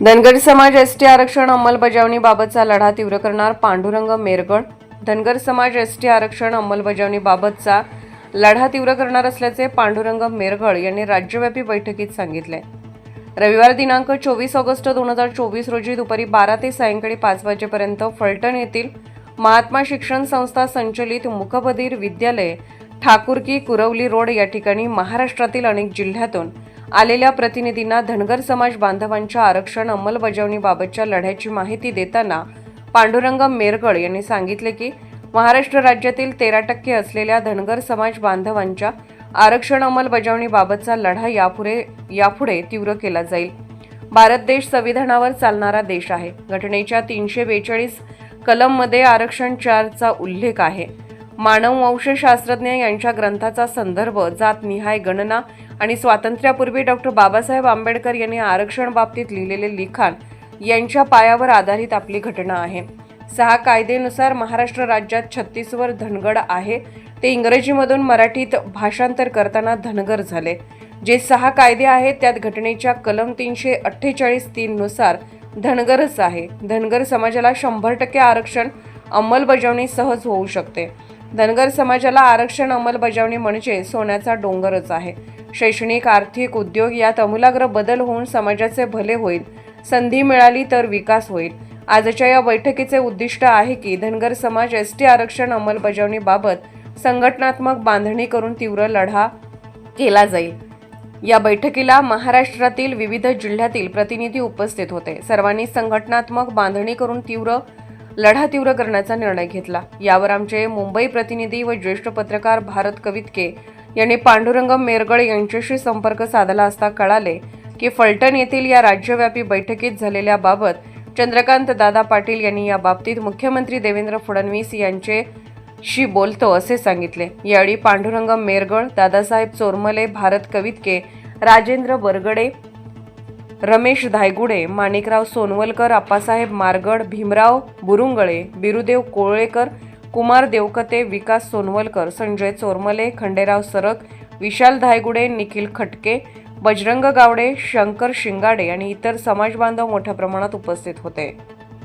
धनगर समाज एसटी आरक्षण अंमलबजावणीबाबतचा लढा तीव्र करणार पांडुरंग मेरगड धनगर समाज एसटी आरक्षण अंमलबजावणीबाबतचा लढा तीव्र करणार असल्याचे पांडुरंग मेरगळ यांनी राज्यव्यापी बैठकीत सांगितले. रविवार दिनांक चोवीस ऑगस्ट दोन हजार चोवीस रोजी दुपारी बारा ते सायंकाळी पाच वाजेपर्यंत फलटण येथील महात्मा शिक्षण संस्था संचलित मुखबधीर विद्यालय ठाकुरकी कुरवली रोड या ठिकाणी महाराष्ट्रातील अनेक जिल्ह्यातून आलेल्या प्रतिनिधींना धनगर समाज बांधवांच्या आरक्षण अंमलबजावणीबाबतच्या लढ्याची माहिती देताना पांडुरंग मेरगळ यांनी सांगितले की महाराष्ट्र राज्यातील तेरा टक्के असलेल्या धनगर समाज बांधवांच्या आरक्षण अंमलबजावणीबाबतचा लढा यापुढे यापुढे तीव्र केला जाईल. भारत देश संविधानावर चालणारा देश आहे. घटनेच्या तीनशे बेचाळीस कलममध्ये आरक्षण चारचा उल्लेख आहे. मानववंशशास्त्रज्ञ यांच्या ग्रंथाचा संदर्भ जातनिहाय गणना आणि स्वातंत्र्यापूर्वी डॉक्टर बाबासाहेब आंबेडकर यांनी आरक्षण बाबतीत लिहिलेले लिखाण यांच्या पायावर आधारित आपली घटना आहे. सहा कायदेनुसार महाराष्ट्र राज्यात छत्तीसवर धनगड आहे. ते इंग्रजीमधून मराठीत भाषांतर करताना धनगर झाले. जे सहा कायदे आहेत त्यात घटनेच्या कलम तीनशे अठ्ठेचाळीस तीननुसार धनगरच आहे. धनगर समाजाला शंभर टक्के आरक्षण अंमलबजावणी सहज होऊ शकते. धनगर समाजाला आरक्षण अंमलबजावणी म्हणजे सोन्याचा डोंगरच आहे. शैक्षणिक आर्थिक उद्योग यात अमूलाग्र बदल होऊन समाजाचे भले होईल संधी मिळाली तर विकास होईल. आजच्या या बैठकीचे उद्दिष्ट आहे की धनगर समाज एस टी आरक्षण अंमलबजावणीबाबत संघटनात्मक बांधणी करून तीव्र लढा केला जाईल. या बैठकीला महाराष्ट्रातील विविध जिल्ह्यातील प्रतिनिधी उपस्थित होते. सर्वांनी संघटनात्मक बांधणी करून तीव्र लढा तीव्र करण्याचा निर्णय घेतला. यावर आमचे मुंबई प्रतिनिधी व ज्येष्ठ पत्रकार भारत कवितके यांनी पांडुरंग मेरगळ यांच्याशी संपर्क साधला असता कळाले की फलटण येथील या राज्यव्यापी बैठकीत झालेल्या बाबत चंद्रकांत दादा पाटील यांनी या बाबतीत मुख्यमंत्री देवेंद्र फडणवीस यांचे शी बोलतो असे सांगितले. यावेळी पांडुरंग मेरगळ दादासाहेब चोरमले भारत कवितके राजेंद्र बरगडे रमेश धायगुडे माणिकराव सोनवलकर आप्पासाहेब मारगड भीमराव बुरुंगळे बिरुदेव कोळेकर कुमार देवकते विकास सोनवलकर संजय चोरमले खंडेराव सरक विशाल धायगुडे निखिल खटके बजरंग गावडे शंकर शिंगाडे आणि इतर समाजबांधव मोठ्या प्रमाणात उपस्थित होते.